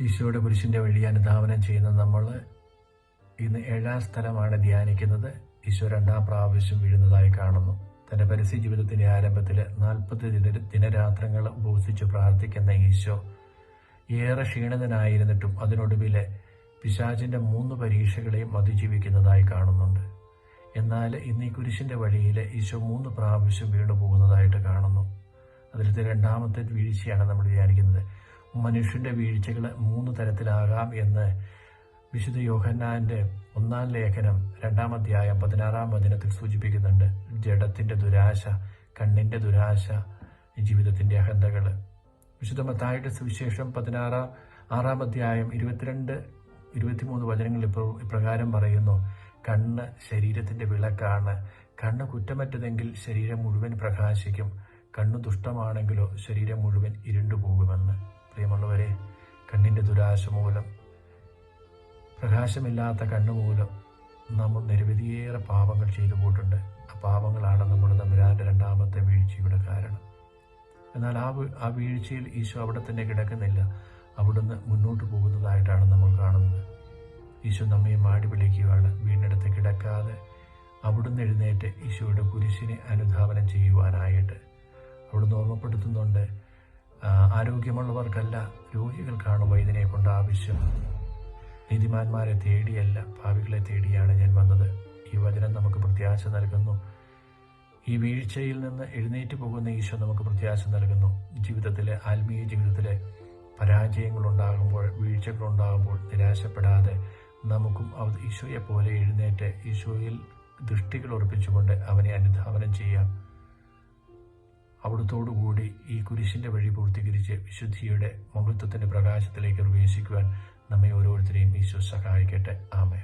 ഈശോയുടെ കുരിശിന്റെ വഴി അനുധാവനം ചെയ്യുന്ന നമ്മൾ ഇന്ന് ഏഴാം സ്ഥലമാണ് ധ്യാനിക്കുന്നത്. ഈശോ രണ്ടാം പ്രാവശ്യം വീഴുന്നതായി കാണുന്നു. തന്റെ പരസ്യ ജീവിതത്തിന്റെ ആരംഭത്തിൽ നാൽപ്പത് ദിന ദിനരാത്രങ്ങൾ ഉപവസിച്ച് പ്രാർത്ഥിക്കുന്ന ഈശോ ഏറെ ക്ഷീണിതനായിരുന്നിട്ടും അതിനൊടുവിൽ പിശാചിന്റെ മൂന്ന് പരീക്ഷകളെയും അതിജീവിക്കുന്നതായി കാണുന്നുണ്ട്. എന്നാൽ ഇന്ന് ഈ കുരിശിന്റെ വഴിയിൽ ഈശോ മൂന്ന് പ്രാവശ്യം വീണു പോകുന്നതായിട്ട് കാണുന്നു. അതിലത്തെ രണ്ടാമത്തെ വീഴ്ചയാണ് നമ്മൾ ധ്യാനിക്കുന്നത്. മനുഷ്യന്റെ വീഴ്ചകൾ മൂന്ന് തരത്തിലാകാം എന്ന് വിശുദ്ധ യോഹന്നാന്റെ ഒന്നാം ലേഖനം രണ്ടാം അധ്യായം പതിനാറാം വചനത്തിൽ സൂചിപ്പിക്കുന്നുണ്ട്. ജഡത്തിന്റെ ദുരാശ കണ്ണിന്റെ ദുരാശ ജീവിതത്തിന്റെ അഹന്തകൾ. വിശുദ്ധ മത്തായുടെ സുവിശേഷം പതിനാറാം ആറാം അധ്യായം ഇരുപത്തിരണ്ട് ഇരുപത്തിമൂന്ന് വചനങ്ങൾ ഇപ്പോൾ ഇപ്രകാരം പറയുന്നു. കണ്ണ് ശരീരത്തിന്റെ വിളക്കാണ്. കണ്ണ് കുറ്റമറ്റതെങ്കിൽ ശരീരം മുഴുവൻ പ്രകാശിക്കും. കണ്ണു ദുഷ്ടമാണെങ്കിലോ ശരീരം മുഴുവൻ പ്രിയമുള്ളവരെ കണ്ണിന്റെ ദുരാശ മൂലം പ്രകാശമില്ലാത്ത കണ്ണുമൂലം നമ്മൾ നിരവധിയേറെ പാപങ്ങൾ ചെയ്തു പോയിട്ടുണ്ട്. ആ പാപങ്ങളാണ് നമ്മുടെ നമ്പുരാന്റെ രണ്ടാമത്തെ വീഴ്ചയുടെ കാരണം. എന്നാൽ ആ ആ വീഴ്ചയിൽ ഈശോ അവിടെ തന്നെ കിടക്കുന്നില്ല. അവിടുന്ന് മുന്നോട്ട് പോകുന്നതായിട്ടാണ് നമ്മൾ കാണുന്നത്. ഈശോ നമ്മെ മാടി വിളിക്കുകയാണ് വീണ്ടെടുത്ത് കിടക്കാതെ അവിടുന്ന് എഴുന്നേറ്റ് ഈശോയുടെ കുരിശിനെ അനുധാവനം ചെയ്യുവാനായിട്ട്. അവിടുന്ന് ഓർമ്മപ്പെടുത്തുന്നുണ്ട് ആരോഗ്യമുള്ളവർക്കല്ല രോഗികൾക്കാണ് വൈദ്യനെ കൊണ്ട് ആവശ്യം. നീതിമാന്മാരെ തേടിയല്ല ഭാവികളെ തേടിയാണ് ഞാൻ വന്നത്. ഈ വചനം നമുക്ക് പ്രത്യാശ നൽകുന്നു. ഈ വീഴ്ചയിൽ നിന്ന് എഴുന്നേറ്റ് പോകുന്ന ഈശോ നമുക്ക് പ്രത്യാശ നൽകുന്നു. ജീവിതത്തിലെ ആത്മീയ ജീവിതത്തിലെ പരാജയങ്ങൾ ഉണ്ടാകുമ്പോൾ വീഴ്ചകൾ ഉണ്ടാകുമ്പോൾ നിരാശപ്പെടാതെ നമുക്കും ഈശോയെ പോലെ എഴുന്നേറ്റ് ഈശോയിൽ ദൃഷ്ടികൾ ഉറപ്പിച്ചുകൊണ്ട് അവനെ അനുധാവനം ചെയ്യാം. അവിടുത്തോടുകൂടി ഈ കുരിശിന്റെ വഴി പൂർത്തീകരിച്ച് വിശുദ്ധിയുടെ മഹത്വത്തിന്റെ പ്രകാശത്തിലേക്ക് പ്രവേശിക്കുവാൻ നമ്മെ ഓരോരുത്തരെയും ഈശോ സഹായിക്കട്ടെ. ആമേ